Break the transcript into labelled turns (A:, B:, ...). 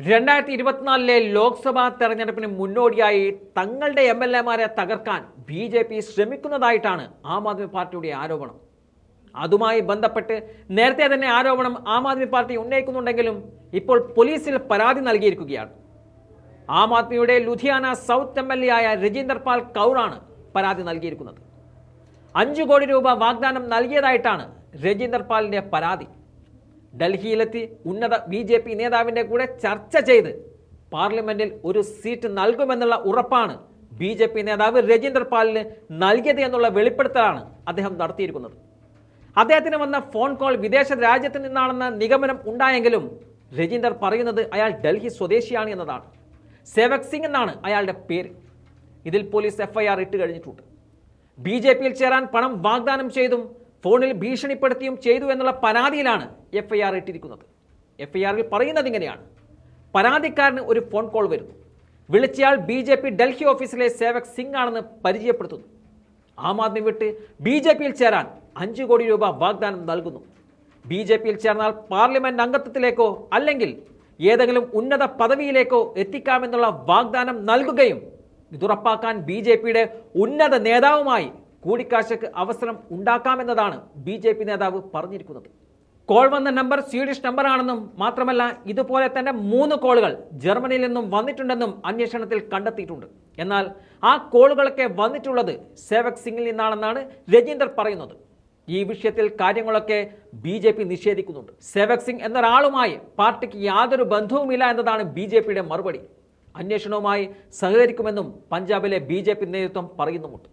A: രണ്ടായിരത്തി ഇരുപത്തിനാലിലെ ലോക്സഭാ തെരഞ്ഞെടുപ്പിന് മുന്നോടിയായി തങ്ങളുടെ എം എൽ എമാരെ തകർക്കാൻ ബി ജെ പി ശ്രമിക്കുന്നതായിട്ടാണ് ആം ആദ്മി പാർട്ടിയുടെ ആരോപണം. അതുമായി ബന്ധപ്പെട്ട് നേരത്തെ തന്നെ ആരോപണം ആം ആദ്മി പാർട്ടി ഉന്നയിക്കുന്നുണ്ടെങ്കിലും ഇപ്പോൾ പോലീസിൽ പരാതി നൽകിയിരിക്കുകയാണ്. Aam ആദ്മിയുടെ Ludhiana south M L A ആയ രജീന്ദർ പാൽ കൗറാണ് പരാതി നൽകിയിരിക്കുന്നത്. അഞ്ചു കോടി രൂപ വാഗ്ദാനം നൽകിയതായിട്ടാണ് രജീന്ദർ പാലിന്റെ പരാതി. ഡൽഹിയിലെത്തി ഉന്നത ബി ജെ പി നേതാവിന്റെ കൂടെ ചർച്ച ചെയ്ത് പാർലമെന്റിൽ ഒരു സീറ്റ് നൽകുമെന്നുള്ള ഉറപ്പാണ് ബി ജെ പി നേതാവ് രജീന്ദർ പാലിന് നൽകിയത് എന്നുള്ള വെളിപ്പെടുത്തലാണ് അദ്ദേഹം നടത്തിയിരിക്കുന്നത്. അദ്ദേഹത്തിന് വന്ന ഫോൺ കോൾ വിദേശ രാജ്യത്ത് നിന്നാണെന്ന നിഗമനം ഉണ്ടായെങ്കിലും രജീന്ദർ പറയുന്നത് അയാൾ ഡൽഹി സ്വദേശിയാണ് എന്നതാണ്. സേവക് സിംഗ് എന്നാണ് അയാളുടെ പേര്. ഇതിൽ പോലീസ് എഫ്ഐആർ ഇട്ട് കഴിഞ്ഞിട്ടുണ്ട്. ബി ജെ പിയിൽ ചേരാൻ പണം വാഗ്ദാനം ചെയ്തും ഫോണിൽ ഭീഷണിപ്പെടുത്തിയും ചെയ്തു എന്നുള്ള പരാതിയിലാണ് എഫ് ഐ ആർ ഇട്ടിരിക്കുന്നത്. എഫ് ഐ ആറിൽ പറയുന്നത് ഇങ്ങനെയാണ്. പരാതിക്കാരന് ഒരു ഫോൺ കോൾ വരുന്നു. വിളിച്ചയാൾ ബി ജെ പി ഡൽഹി ഓഫീസിലെ സേവക് സിംഗ് ആണെന്ന് പരിചയപ്പെടുത്തുന്നു. ആം ആദ്മി വിട്ട് ബി ജെ പിയിൽ ചേരാൻ അഞ്ച് കോടി രൂപ വാഗ്ദാനം നൽകുന്നു. ബി ജെ പിയിൽ ചേർന്നാൽ പാർലമെന്റ് അംഗത്വത്തിലേക്കോ അല്ലെങ്കിൽ ഏതെങ്കിലും ഉന്നത പദവിയിലേക്കോ എത്തിക്കാമെന്നുള്ള വാഗ്ദാനം നൽകുകയും ഇതുറപ്പാക്കാൻ ബി ജെ പിയുടെ ഉന്നത നേതാവുമായി കൂടിക്കാഴ്ചക്ക് അവസരം ഉണ്ടാക്കാമെന്നതാണ് ബി ജെ പി നേതാവ് പറഞ്ഞിരിക്കുന്നത്. കോൾ വന്ന നമ്പർ സ്വീഡിഷ് നമ്പറാണെന്നും മാത്രമല്ല ഇതുപോലെ തന്നെ മൂന്ന് കോളുകൾ ജർമ്മനിയിൽ നിന്നും വന്നിട്ടുണ്ടെന്നും അന്വേഷണത്തിൽ കണ്ടെത്തിയിട്ടുണ്ട്. എന്നാൽ ആ കോളുകളൊക്കെ വന്നിട്ടുള്ളത് സേവക് സിംഗിൽ നിന്നാണെന്നാണ് രജീന്ദർ പറയുന്നത്. ഈ വിഷയത്തിൽ കാര്യങ്ങളൊക്കെ ബി ജെ പി നിഷേധിക്കുന്നുണ്ട്. സേവക് സിംഗ് എന്നൊരാളുമായി പാർട്ടിക്ക് യാതൊരു ബന്ധവുമില്ല എന്നതാണ് ബി ജെ പിയുടെ മറുപടി. അന്വേഷണവുമായി സഹകരിക്കുമെന്നും പഞ്ചാബിലെ ബി നേതൃത്വം പറയുന്നുമുണ്ട്.